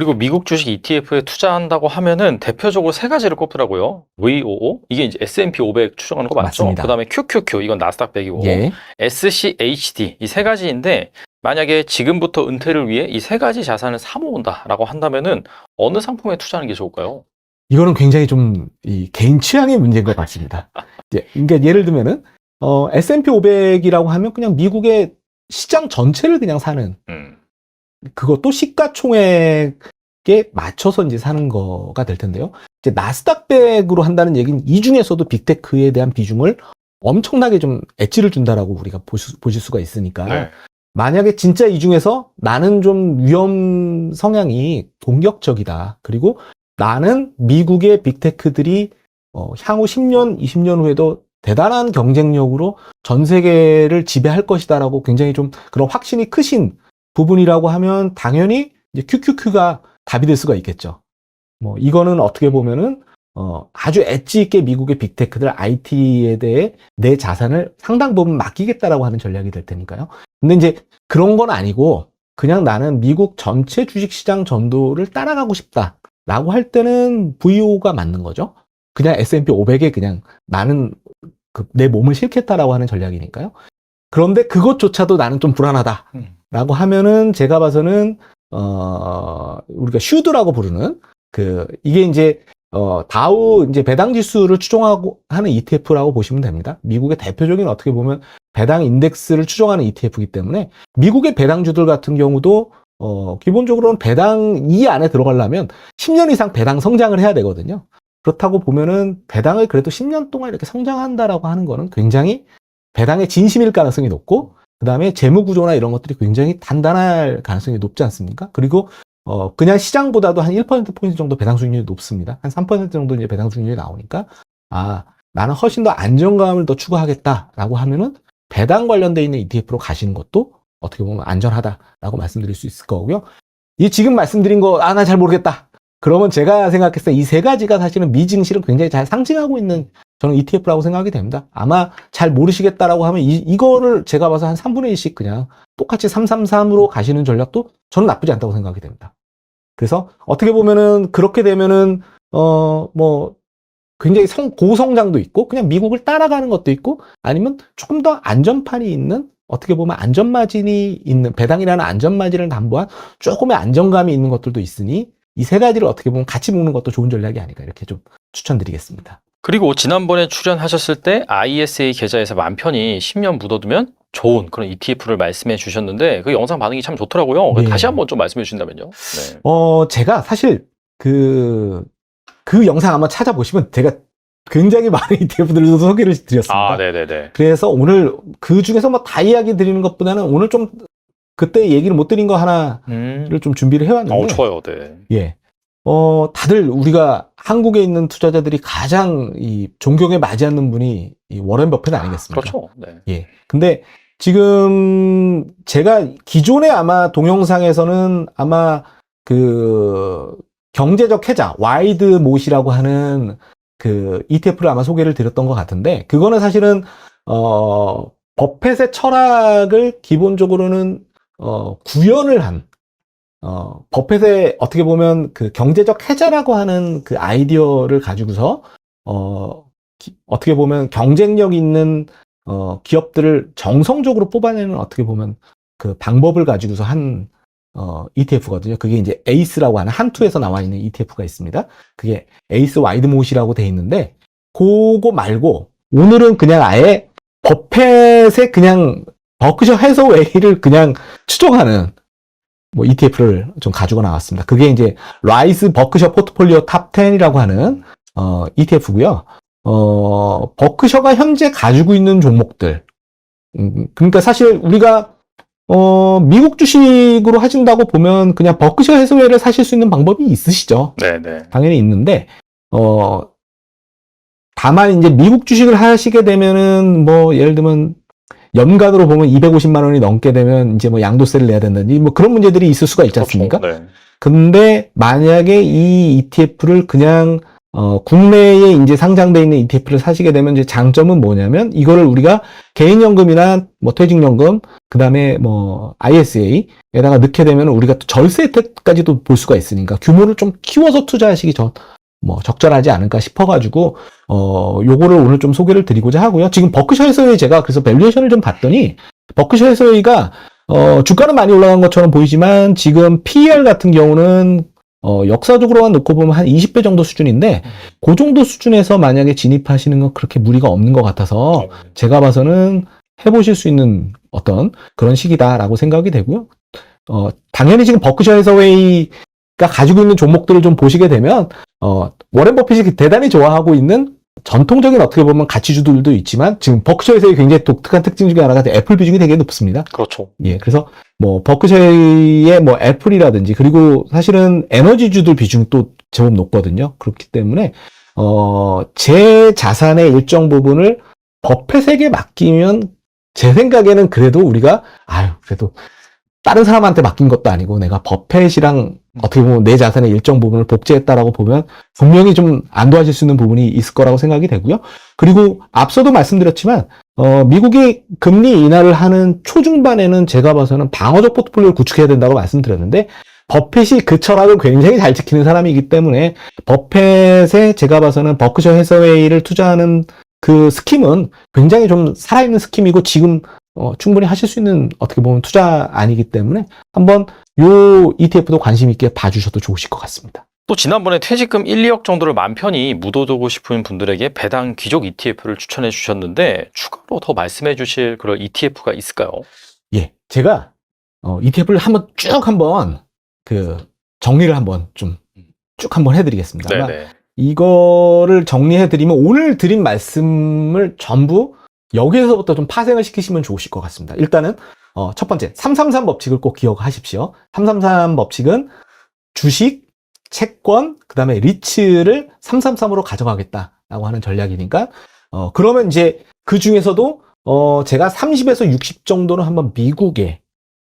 그리고 미국 주식 ETF에 투자한다고 하면은 대표적으로 세 가지를 꼽더라고요. VOO 이게 이제 S&P 500 추정하는 거 맞죠? 맞습니다. 그다음에 QQQ 이건 나스닥 100이고 예. SCHD 이 세 가지인데 만약에 지금부터 은퇴를 위해 이 세 가지 자산을 사모은다라고 한다면은 어느 상품에 투자하는 게 좋을까요? 이거는 굉장히 좀 이 개인 취향의 문제인 것 같습니다. 예, 그러니까 예를 들면은 어, S&P 500이라고 하면 그냥 미국의 시장 전체를 그냥 사는 음. 그것도 시가총액에 맞춰서 이제 사는 거가 될 텐데요. 이제 나스닥 100으로 한다는 얘기는 이 중에서도 빅테크에 대한 비중을 엄청나게 좀 엣지를 준다라고 우리가 보실, 보실 수가 있으니까 네. 만약에 진짜 이 중에서 나는 좀 위험 성향이 공격적이다. 그리고 나는 미국의 빅테크들이 어, 향후 10년, 20년 후에도 대단한 경쟁력으로 전 세계를 지배할 것이다라고 굉장히 좀 그런 확신이 크신 부분이라고 하면 당연히 이제 QQQ가 답이 될 수가 있겠죠. 뭐 이거는 어떻게 보면은 어, 아주 엣지 있게 미국의 빅테크들 IT에 대해 내 자산을 상당 부분 맡기겠다라고 하는 전략이 될 테니까요. 근데 이제 그런 건 아니고 그냥 나는 미국 전체 주식시장 전도를 따라가고 싶다라고 할 때는 VO가 맞는 거죠. 그냥 S&P 500에 그냥 나는 그 내 몸을 싣겠다라고 하는 전략이니까요. 그런데 그것조차도 나는 좀 불안하다 라고 음. 하면은 제가 봐서는 어 우리가 슈드라고 부르는 그 이게 이제 어 다우 이제 배당 지수를 추종하고 하는 ETF라고 보시면 됩니다. 미국의 대표적인 어떻게 보면 배당 인덱스를 추종하는 ETF이기 때문에 미국의 배당주들 같은 경우도 어 기본적으로는 배당 이 안에 들어가려면 10년 이상 배당 성장을 해야 되거든요. 그렇다고 보면은 배당을 그래도 10년 동안 이렇게 성장한다라고 하는 거는 굉장히 배당의 진심일 가능성이 높고 그 다음에 재무 구조나 이런 것들이 굉장히 단단할 가능성이 높지 않습니까? 그리고 어 그냥 시장보다도 한 1% 포인트 정도 배당 수익률이 높습니다. 한 3% 정도 이제 배당 수익률이 나오니까 아 나는 훨씬 더 안정감을 더 추구하겠다라고 하면은 배당 관련돼 있는 ETF로 가시는 것도 어떻게 보면 안전하다라고 말씀드릴 수 있을 거고요. 이 지금 말씀드린 거 아 나 잘 모르겠다. 그러면 제가 생각했을 때 이 세 가지가 사실은 미증시를 굉장히 잘 상징하고 있는 저는 ETF라고 생각이 됩니다. 아마 잘 모르시겠다라고 하면 이, 이거를 제가 봐서 한 3분의 1씩 그냥 똑같이 333으로 가시는 전략도 저는 나쁘지 않다고 생각이 됩니다. 그래서 어떻게 보면은 그렇게 되면은 어 뭐 굉장히 성, 고성장도 있고 그냥 미국을 따라가는 것도 있고 아니면 조금 더 안전판이 있는 어떻게 보면 안전마진이 있는 배당이라는 안전마진을 담보한 조금의 안정감이 있는 것들도 있으니 이 세 가지를 어떻게 보면 같이 먹는 것도 좋은 전략이 아닐까 이렇게 좀 추천드리겠습니다. 그리고 지난번에 출연하셨을 때 ISA 계좌에서 만 편이 10년 묻어두면 좋은 그런 ETF를 말씀해 주셨는데 그 영상 반응이 참 좋더라고요. 네. 다시 한번 좀 말씀해 주신다면요. 네. 어, 제가 사실 그, 그 영상 한번 찾아보시면 제가 굉장히 많은 ETF들을 소개를 드렸습니다. 아, 네네네. 그래서 오늘 그 중에서 뭐 다 이야기 드리는 것보다는 오늘 좀 그때 얘기를 못 드린 거 하나를 음. 좀 준비를 해왔는데. 어, 좋아요. 네. 예. 어, 다들 우리가 한국에 있는 투자자들이 가장 이 존경에 맞지 않는 분이 이 워렌 버핏 아니겠습니까? 그렇죠. 네. 예. 근데 지금 제가 기존에 아마 동영상에서는 아마 그 경제적 해자, 와이드 못이라고 하는 그 ETF를 아마 소개를 드렸던 것 같은데 그거는 사실은 어 버펫의 철학을 기본적으로는 어 구현을 한 어, 버펫의 어떻게 보면 그 경제적 해자라고 하는 그 아이디어를 가지고서 어, 기- 어떻게 보면 경쟁력 있는 어, 기업들을 정성적으로 뽑아내는 어떻게 보면 그 방법을 가지고서 한 어, ETF거든요. 그게 이제 에이스라고 하는 한투에서 나와 있는 ETF가 있습니다. 그게 에이스 와이드 못이라고 돼 있는데 그거 말고 오늘은 그냥 아예 버펫의 그냥 버크셔 해서웨이를 그냥 추종하는 뭐 ETF를 좀 가지고 나왔습니다. 그게 이제 라이스 버크셔 포트폴리오 탑 10이라고 하는 어, ETF고요. 어, 버크셔가 현재 가지고 있는 종목들. 음, 그러니까 사실 우리가 어, 미국 주식으로 하신다고 보면 그냥 버크셔 해서웨이를 사실 수 있는 방법이 있으시죠. 네네. 당연히 있는데 어 다만 이제 미국 주식을 하시게 되면은 뭐 예를 들면 연간으로 보면 250만 원이 넘게 되면 이제 뭐 양도세를 내야 된다든지 뭐 그런 문제들이 있을 수가 있지 않습니까? 그렇죠. 네. 근데 만약에 이 ETF를 그냥 어, 국내에 이제 상장돼 있는 ETF를 사시게 되면 이제 장점은 뭐냐면 이거를 우리가 개인연금이나 뭐 퇴직연금, 그 다음에 뭐 ISA에다가 넣게 되면 우리가 또 절세 혜택까지도 볼 수가 있으니까 규모를 좀 키워서 투자하시기 전, 뭐 적절하지 않을까 싶어가지고 어 요거를 오늘 좀 소개를 드리고자 하고요. 지금 버크셔에서의 제가 그래서 밸류에이션을 좀 봤더니 버크셔에서의가 어 주가는 많이 올라간 것처럼 보이지만 지금 PER 같은 경우는 어 역사적으로만 놓고 보면 한 20배 정도 수준인데 그 정도 수준에서 만약에 진입하시는 건 그렇게 무리가 없는 것 같아서 제가 봐서는 해보실 수 있는 어떤 그런 시기다라고 생각이 되고요. 어, 당연히 지금 버크셔 해서웨이 가 가지고 있는 종목들을 좀 보시게 되면, 어, 워렌 버핏이 대단히 좋아하고 있는 전통적인 어떻게 보면 가치주들도 있지만, 지금 버크셔 해서웨이 굉장히 독특한 특징 중에 하나가 애플 비중이 되게 높습니다. 그렇죠. 예, 그래서 뭐 버크셔의 뭐 애플이라든지 그리고 사실은 에너지주들 비중이 또 제법 높거든요. 그렇기 때문에 어, 제 자산의 일정 부분을 버펫에게 맡기면 제 생각에는 그래도 우리가 아유 그래도 다른 사람한테 맡긴 것도 아니고 내가 버펫이랑 어떻게 보면 내 자산의 일정 부분을 복제했다라고 보면 분명히 좀 안도하실 수 있는 부분이 있을 거라고 생각이 되고요. 그리고 앞서도 말씀드렸지만 어, 미국이 금리 인하를 하는 초중반에는 제가 봐서는 방어적 포트폴리오를 구축해야 된다고 말씀드렸는데 버핏이 그 철학을 굉장히 잘 지키는 사람이기 때문에 버핏의 제가 봐서는 버크셔 해서웨이를 투자하는 그 스킴은 굉장히 좀 살아있는 스킴이고 지금 어, 충분히 하실 수 있는 어떻게 보면 투자 아니기 때문에 한번 요 ETF도 관심 있게 봐주셔도 좋으실 것 같습니다. 또 지난번에 퇴직금 1, 2억 정도를 맘 편히 묻어두고 싶은 분들에게 배당 귀족 ETF를 추천해 주셨는데 추가로 더 말씀해 주실 그런 ETF가 있을까요? 예, 제가 어, ETF를 한번 쭉 한번 그 정리를 한번 좀 쭉 한번 해드리겠습니다. 네네. 이거를 정리해드리면 오늘 드린 말씀을 전부 여기에서부터 좀 파생을 시키시면 좋으실 것 같습니다. 일단은 어, 첫 번째 333 법칙을 꼭 기억하십시오. 333 법칙은 주식, 채권, 그 다음에 리츠를 333으로 가져가겠다라고 하는 전략이니까 어, 그러면 이제 그 중에서도 어, 제가 30에서 60 정도는 한번 미국에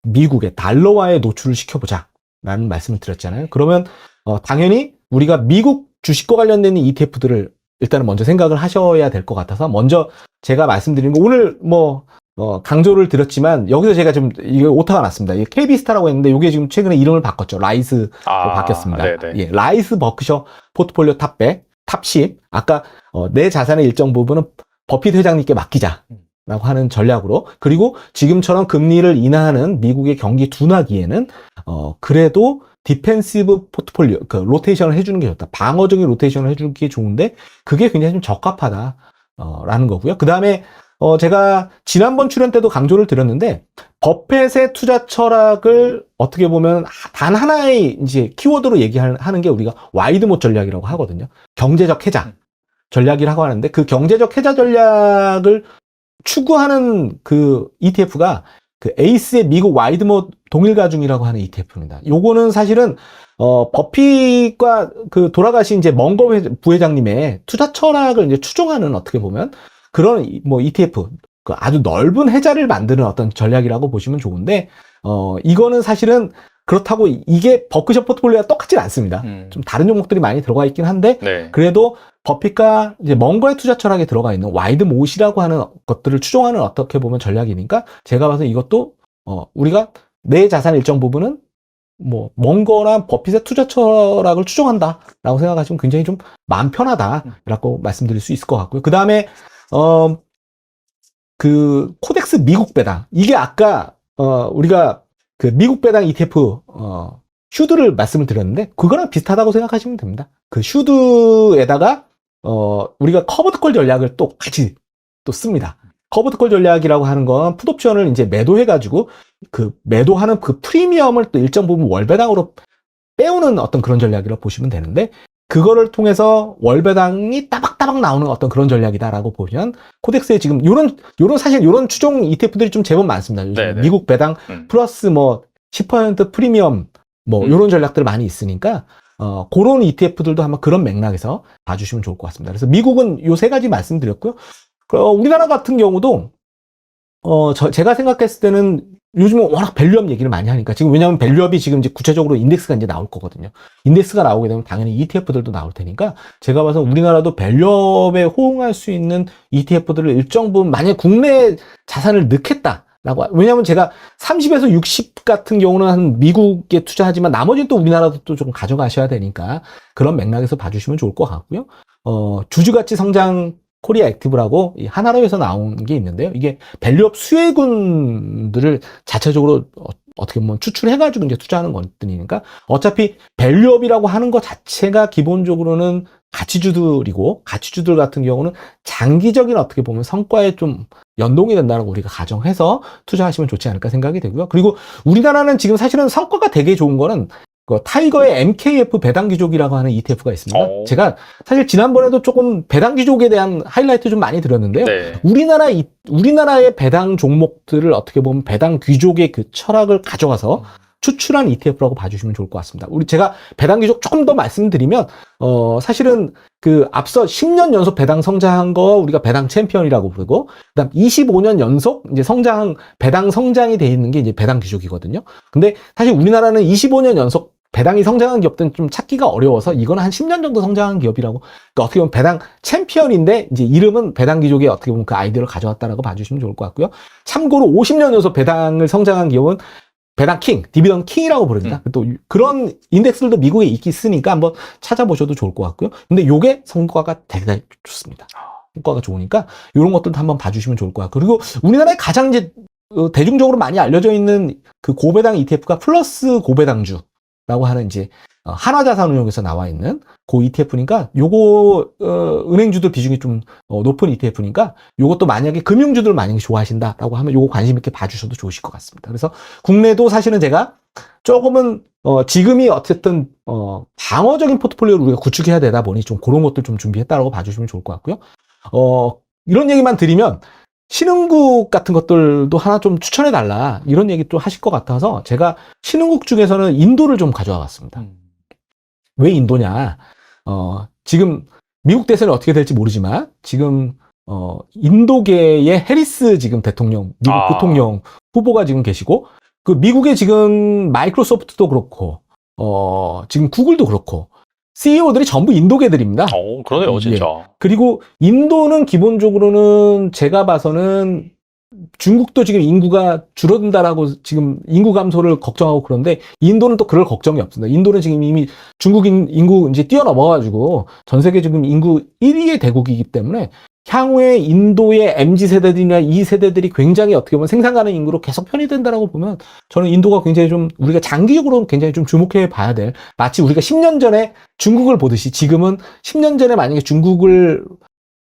미국의 달러화에 노출을 시켜보자 라는 말씀을 드렸잖아요. 그러면 어, 당연히 우리가 미국 주식과 관련된 ETF들을 일단은 먼저 생각을 하셔야 될 것 같아서 먼저 제가 말씀드린 거 오늘 뭐 어, 강조를 드렸지만 여기서 제가 좀 이거 오타가 났습니다. 이게 KB스타라고 했는데 이게 지금 최근에 이름을 바꿨죠. 라이스 아, 바뀌었습니다. 네네. 예, 라이스 버크셔 포트폴리오 탑100, 탑10. 아까 어, 내 자산의 일정 부분은 버핏 회장님께 맡기자. 라고 하는 전략으로 그리고 지금처럼 금리를 인하하는 미국의 경기 둔화기에는 어 그래도 디펜시브 포트폴리오 그 로테이션을 해주는 게 좋다 방어적인 로테이션을 해주는 게 좋은데 그게 굉장히 좀 적합하다 어, 라는 거고요 그 다음에 어 제가 지난번 출연 때도 강조를 드렸는데 버펫의 투자 철학을 어떻게 보면 단 하나의 이제 키워드로 얘기하는 게 우리가 와이드못 전략이라고 하거든요. 경제적 해자 전략이라고 하는데 그 경제적 해자 전략을 추구하는 그 ETF가 그 에이스의 미국 와이드못 동일 가중이라고 하는 ETF입니다. 요거는 사실은 어 버핏과 그 돌아가신 이제 먼거 회- 부회장님의 투자 철학을 이제 추종하는 어떻게 보면 그런 이- 뭐 ETF 그 아주 넓은 해자를 만드는 어떤 전략이라고 보시면 좋은데 어 이거는 사실은 그렇다고 이게 버크셔 포트폴리오와 똑같진 않습니다. 음. 좀 다른 종목들이 많이 들어가 있긴 한데 네. 그래도 버핏과 이제 먼거의 투자 철학에 들어가 있는 와이드 못이라고 하는 것들을 추종하는 어떻게 보면 전략이니까 제가 봐서 이것도 어 우리가 내 자산 일정 부분은 뭐 먼 거나 버핏의 투자 철학을 추종한다라고 생각하시면 굉장히 좀 마음 편하다라고 말씀드릴 수 있을 것 같고요. 그 다음에 어 그 코덱스 미국 배당 이게 아까 어 우리가 그 미국 배당 ETF 어 슈드를 말씀을 드렸는데 그거랑 비슷하다고 생각하시면 됩니다. 그 슈드에다가 어 우리가 커버드콜 전략을 또 같이 또 씁니다. 커버드콜 전략이라고 하는 건 풋옵션을 이제 매도해 가지고 그 매도하는 그 프리미엄을 또 일정 부분 월배당으로 빼오는 어떤 그런 전략이라고 보시면 되는데 그거를 통해서 월배당이 따박 따박 나오는 어떤 그런 전략이다라고 보면 코덱스에 지금 요런 요런 사실 요런 추종 ETF들이 좀 제법 많습니다. 요즘 네네. 미국 배당 음. 플러스 뭐 10% 프리미엄 뭐 음. 요런 전략들 많이 있으니까 어 그런 ETF들도 한번 그런 맥락에서 봐주시면 좋을 것 같습니다. 그래서 미국은 요 세 가지 말씀드렸고요. 어, 우리나라 같은 경우도 어 저, 제가 생각했을 때는 요즘은 워낙 밸류업 얘기를 많이 하니까 지금 왜냐하면 밸류업이 지금 이제 구체적으로 인덱스가 이제 나올 거거든요. 인덱스가 나오게 되면 당연히 ETF들도 나올 테니까 제가 봐서 우리나라도 밸류업에 호응할 수 있는 ETF들을 일정 부분 만약 국내 자산을 넣겠다. 라고 왜냐하면 제가 30에서 60 같은 경우는 한 미국에 투자하지만 나머지는 또 우리나라도 또좀 가져가셔야 되니까 그런 맥락에서 봐주시면 좋을 것 같고요. 어, 주주가치 성장 코리아 액티브라고 이 하나로에서 나온 게 있는데요. 이게 밸류업 수혜군들을 자체적으로 어, 떻게 보면 추출해가지고 이제 투자하는 것들이니까 어차피 밸류업이라고 하는 것 자체가 기본적으로는 가치주들이고 가치주들 같은 경우는 장기적인 어떻게 보면 성과에 좀 연동이 된다는 거 우리가 가정해서 투자하시면 좋지 않을까 생각이 되고요. 그리고 우리나라는 지금 사실은 성과가 되게 좋은 거는 그 타이거의 MKF 배당 귀족이라고 하는 ETF가 있습니다. 오. 제가 사실 지난번에도 조금 배당 귀족에 대한 하이라이트 좀 많이 드렸는데요. 네. 우리나라 이- 우리나라의 배당 종목들을 어떻게 보면 배당 귀족의 그 철학을 가져가서 추출한 ETF라고 봐주시면 좋을 것 같습니다. 우리 제가 배당 귀족 조금 더 말씀드리면 어 사실은 그 앞서 10년 연속 배당 성장한 거 우리가 배당 챔피언이라고 부르고 그다음 25년 연속 이제 성장 배당 성장이 돼 있는 게 이제 배당 귀족이거든요. 근데 사실 우리나라는 25년 연속 배당이 성장한 기업들은 좀 찾기가 어려워서 이거는 한 10년 정도 성장한 기업이라고 그러니까 어떻게 보면 배당 챔피언인데 이제 이름은 배당 귀족의 어떻게 보면 그 아이디어를 가져왔다라고 봐주시면 좋을 것 같고요. 참고로 50년 연속 배당을 성장한 기업은 배당 킹, 디비던 킹이라고 부릅니다. 또 그런 인덱스들도 미국에 있기 있으니까 한번 찾아보셔도 좋을 것 같고요. 근데 요게 성과가 대단히 좋습니다. 성과가 좋으니까 이런 것들도 한번 봐주시면 좋을 것 같고 그리고 우리나라에 가장 이제 어, 대중적으로 많이 알려져 있는 그 고배당 ETF가 플러스 고배당주 라고 하는 이제 어, 한화자산운용에서 나와 있는 고 ETF니까 요거 어, 은행주들 비중이 좀 어, 높은 ETF니까 요것도 만약에 금융주들 만약에 좋아하신다라고 하면 요거 관심 있게 봐주셔도 좋으실 것 같습니다. 그래서 국내도 사실은 제가 조금은 어, 지금이 어쨌든 어, 방어적인 포트폴리오를 우리가 구축해야 되다 보니 좀 그런 것들 좀 준비했다라고 봐주시면 좋을 것 같고요. 어, 이런 얘기만 드리면 신흥국 같은 것들도 하나 좀 추천해 달라 이런 얘기 또 하실 것 같아서 제가 신흥국 중에서는 인도를 좀 가져와 봤습니다. 음. 왜 인도냐? 어, 지금 미국 대선이 어떻게 될지 모르지만 지금 어, 인도계의 해리스 지금 대통령, 미국 아. 부통령 후보가 지금 계시고 그 미국의 지금 마이크로소프트도 그렇고 어, 지금 구글도 그렇고 CEO들이 전부 인도계들입니다. 어, 그러네요, 예. 진짜. 그리고 인도는 기본적으로는 제가 봐서는 중국도 지금 인구가 줄어든다라고 지금 인구 감소를 걱정하고 그런데 인도는 또 그럴 걱정이 없습니다. 인도는 지금 이미 중국 인- 인구 이제 뛰어넘어가지고 전 세계 지금 인구 1위의 대국이기 때문에 향후에 인도의 MZ 세대들이나 이 세대들이 굉장히 어떻게 보면 생산 가능 인구로 계속 편입된다라고 보면 저는 인도가 굉장히 좀 우리가 장기적으로 굉장히 좀 주목해 봐야 될 마치 우리가 10년 전에 중국을 보듯이 지금은 10년 전에 만약에 중국을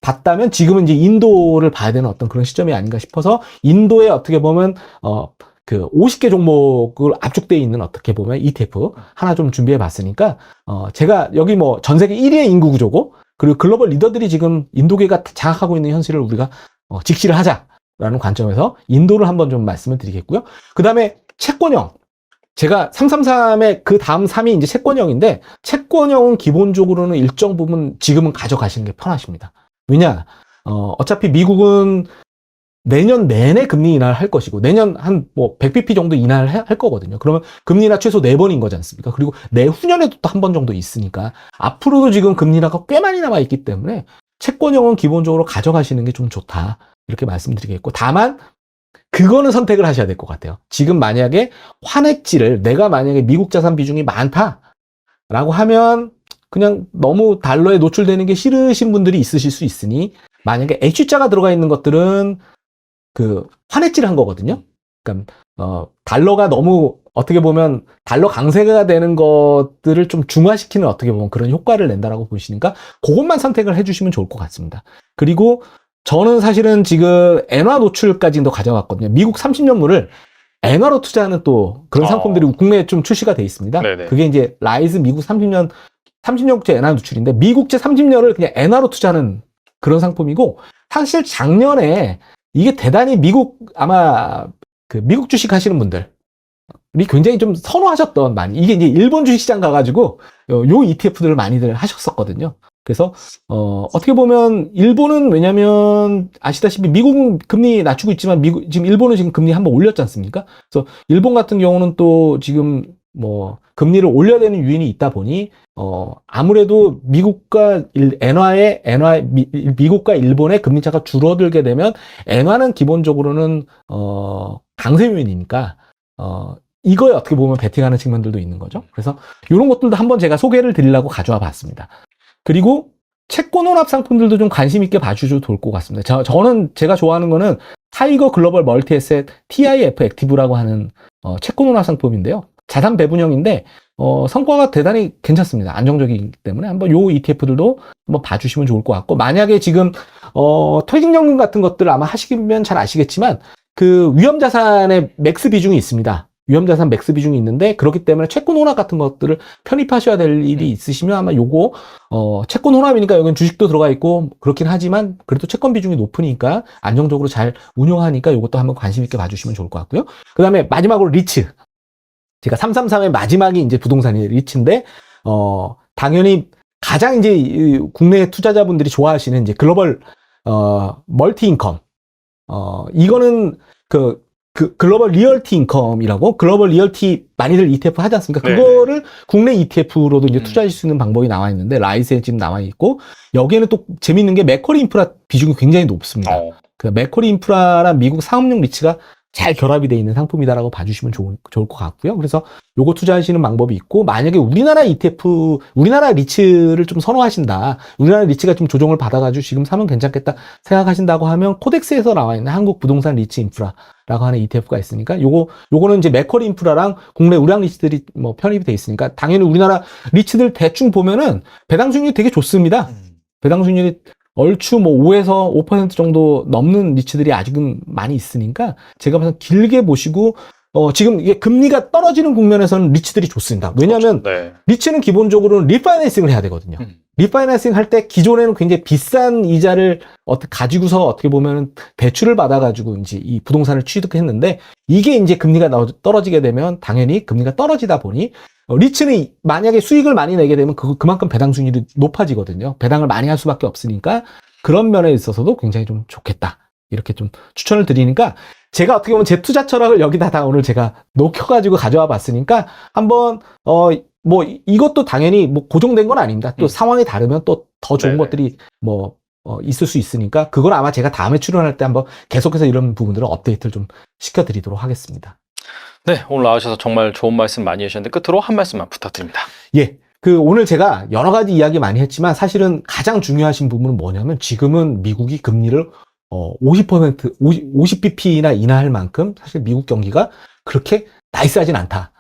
봤다면 지금은 이제 인도를 봐야 되는 어떤 그런 시점이 아닌가 싶어서 인도에 어떻게 보면 어 그 50개 종목을 압축돼 있는 어떻게 보면 ETF 하나 좀 준비해 봤으니까 어 제가 여기 뭐 전 세계 1위의 인구 구조고 그리고 글로벌 리더들이 지금 인도계가 장악하고 있는 현실을 우리가 어, 직시를 하자라는 관점에서 인도를 한번 좀 말씀을 드리겠고요. 그 다음에 채권형 제가 333의 그 다음 3이 이제 채권형인데 채권형은 기본적으로는 일정 부분 지금은 가져가시는 게 편하십니다. 왜냐? 어, 어차피 미국은 내년 내내 금리 인하를 할 것이고, 내년 한 뭐 100bp 정도 인하를 해- 할 거거든요. 그러면 금리 인하 최소 4번인 거지 않습니까? 그리고 내후년에도 또 한 번 정도 있으니까, 앞으로도 지금 금리 인하가 꽤 많이 남아 있기 때문에, 채권형은 기본적으로 가져가시는 게 좀 좋다. 이렇게 말씀드리겠고, 다만, 그거는 선택을 하셔야 될 것 같아요. 지금 만약에 환액지를, 내가 만약에 미국 자산 비중이 많다. 라고 하면, 그냥 너무 달러에 노출되는 게 싫으신 분들이 있으실 수 있으니 만약에 H자가 들어가 있는 것들은 그 환해지를 한 거거든요. 그러니까 어 달러가 너무 어떻게 보면 달러 강세가 되는 것들을 좀 중화시키는 어떻게 보면 그런 효과를 낸다라고 보시니까 그것만 선택을 해주시면 좋을 것 같습니다. 그리고 저는 사실은 지금 엔화 노출까지도 가져왔거든요. 미국 30년물을 엔화로 투자하는 또 그런 어. 상품들이 국내에 좀 출시가 돼 있습니다. 네네. 그게 이제 라이즈 미국 30년 30년국제 엔화 노출인데 미국제 30년을 그냥 엔화로 투자하는 그런 상품이고 사실 작년에 이게 대단히 미국 아마 그 미국 주식 하시는 분들 이 굉장히 좀 선호하셨던 많이 이게 이제 일본 주식 시장 가가지고 어, 요 ETF들을 많이들 하셨었거든요. 그래서 어, 어떻게 보면 일본은 왜냐면 아시다시피 미국은 금리 낮추고 있지만 미국 지금 일본은 지금 금리 한번 올렸지 않습니까? 그래서 일본 같은 경우는 또 지금 뭐 금리를 올려야 되는 유인이 있다 보니 어 아무래도 미국과 일, 엔화의 엔화 미, 미국과 일본의 금리 차가 줄어들게 되면 엔화는 기본적으로는 어 강세 요인이니까 어 이거에 어떻게 보면 베팅하는 측면들도 있는 거죠. 그래서 이런 것들도 한번 제가 소개를 드리려고 가져와 봤습니다. 그리고 채권 혼합 상품들도 좀 관심 있게 봐주셔도 좋을 것 같습니다. 저, 저는 제가 좋아하는 거는 타이거 글로벌 멀티에셋 TIF 액티브라고 하는 어, 채권 혼합 상품인데요. 자산 배분형인데 어, 성과가 대단히 괜찮습니다. 안정적이기 때문에 한번 요 ETF들도 한번 봐주시면 좋을 것 같고 만약에 지금 어, 퇴직연금 같은 것들 아마 하시면 잘 아시겠지만 그 위험 자산의 맥스 비중이 있습니다. 위험 자산 맥스 비중이 있는데 그렇기 때문에 채권 혼합 같은 것들을 편입하셔야 될 일이 있으시면 아마 요거 어, 채권 혼합이니까 여기는 주식도 들어가 있고 그렇긴 하지만 그래도 채권 비중이 높으니까 안정적으로 잘 운영하니까 요것도 한번 관심 있게 봐주시면 좋을 것 같고요. 그 다음에 마지막으로 리츠. 제가 333의 마지막이 이제 부동산이 리츠인데, 어, 당연히 가장 이제 이 국내 투자자분들이 좋아하시는 이제 글로벌, 어, 멀티 인컴. 어, 이거는 그, 그 글로벌 리얼티 인컴이라고 글로벌 리얼티 많이들 ETF 하지 않습니까? 네네. 그거를 국내 ETF로도 이제 음. 투자하실 수 있는 방법이 나와 있는데 라이센 지금 나와 있고 여기에는 또 재밌는 게 맥커리 인프라 비중이 굉장히 높습니다. 어, 그 맥커리 인프라랑 미국 상업용 리츠가 잘 결합이 되어 있는 상품이다라고 봐주시면 좋을, 좋을 것 같고요. 그래서 요거 투자하시는 방법이 있고, 만약에 우리나라 ETF, 우리나라 리츠를 좀 선호하신다. 우리나라 리츠가 좀 조정을 받아가지고 지금 사면 괜찮겠다 생각하신다고 하면 코덱스에서 나와 있는 한국 부동산 리츠 인프라라고 하는 ETF가 있으니까 요거, 요거는 이제 맥커리 인프라랑 국내 우량 리츠들이 뭐 편입이 돼 있으니까 당연히 우리나라 리츠들 대충 보면은 배당 수익률이 되게 좋습니다. 음. 배당 수익률이 얼추 뭐 5에서 5% 정도 넘는 리츠들이 아직은 많이 있으니까 제가 봐서 길게 보시고 어 지금 이게 금리가 떨어지는 국면에서는 리츠들이 좋습니다. 왜냐하면 네. 리츠는 기본적으로는 리파이낸싱을 해야 되거든요. 음. 리파이낸싱 할 때 기존에는 굉장히 비싼 이자를 어떻게 가지고서 어떻게 보면 대출을 받아가지고 이제 이 부동산을 취득했는데 이게 이제 금리가 나- 떨어지게 되면 당연히 금리가 떨어지다 보니 어, 리츠는 만약에 수익을 많이 내게 되면 그, 그만큼 배당 수익률이 높아지거든요. 배당을 많이 할 수밖에 없으니까 그런 면에 있어서도 굉장히 좀 좋겠다. 이렇게 좀 추천을 드리니까 제가 어떻게 보면 제 투자 철학을 여기다 다 오늘 제가 녹여가지고 가져와 봤으니까 한번 어 뭐 이것도 당연히 뭐 고정된 건 아닙니다. 또 음. 상황이 다르면 또 더 좋은 네네. 것들이 뭐 어, 있을 수 있으니까 그걸 아마 제가 다음에 출연할 때 한번 계속해서 이런 부분들을 업데이트를 좀 시켜드리도록 하겠습니다. 네, 오늘 나와주셔서 정말 좋은 말씀 많이 해주셨는데 끝으로 한 말씀만 부탁드립니다. 예. 그 오늘 제가 여러 가지 이야기 많이 했지만 사실은 가장 중요하신 부분은 뭐냐면 지금은 미국이 금리를 어 50% 50, 50bp나 인하할 만큼 사실 미국 경기가 그렇게 나이스하진 않다.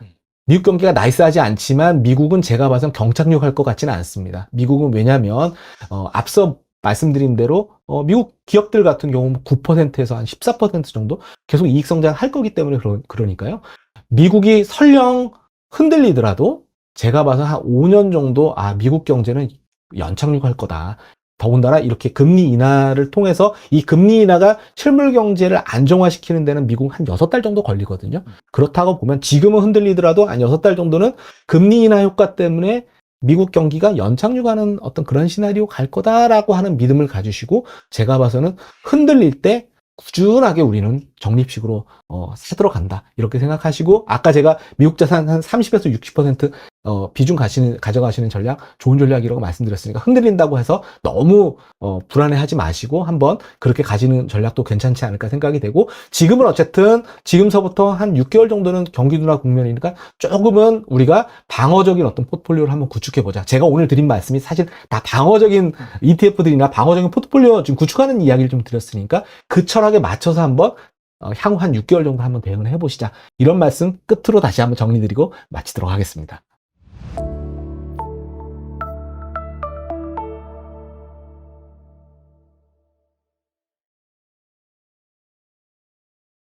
음. 미국 경기가 나이스하지 않지만 미국은 제가 봐선 경착륙 할 것 같지는 않습니다. 미국은 왜냐하면 어, 앞서 말씀드린 대로 어, 미국 기업들 같은 경우는 9%에서 한 14% 정도 계속 이익 성장할 거기 때문에 그러, 그러니까요. 미국이 설령 흔들리더라도 제가 봐서 한 5년 정도 아 미국 경제는 연착륙할 거다. 더군다나 이렇게 금리 인하를 통해서 이 금리 인하가 실물 경제를 안정화시키는 데는 미국 한 6달 정도 걸리거든요. 그렇다고 보면 지금은 흔들리더라도 한 6달 정도는 금리 인하 효과 때문에 미국 경기가 연착륙하는 어떤 그런 시나리오 갈 거다라고 하는 믿음을 가지시고 제가 봐서는 흔들릴 때 꾸준하게 우리는 적립식으로 어, 사들어 간다 이렇게 생각하시고 아까 제가 미국 자산 한 30에서 60% 어, 비중 가시는 가져가시는 전략 좋은 전략이라고 말씀드렸으니까 흔들린다고 해서 너무 어, 불안해하지 마시고 한번 그렇게 가지는 전략도 괜찮지 않을까 생각이 되고 지금은 어쨌든 지금서부터 한 6개월 정도는 경기 둔화 국면이니까 조금은 우리가 방어적인 어떤 포트폴리오를 한번 구축해 보자. 제가 오늘 드린 말씀이 사실 다 방어적인 ETF들이나 방어적인 포트폴리오 지금 구축하는 이야기를 좀 드렸으니까 그 철학에 맞춰서 한번 어, 향후 한 6개월 정도 한번 대응을 해보시자. 이런 말씀 끝으로 다시 한번 정리드리고 마치도록 하겠습니다.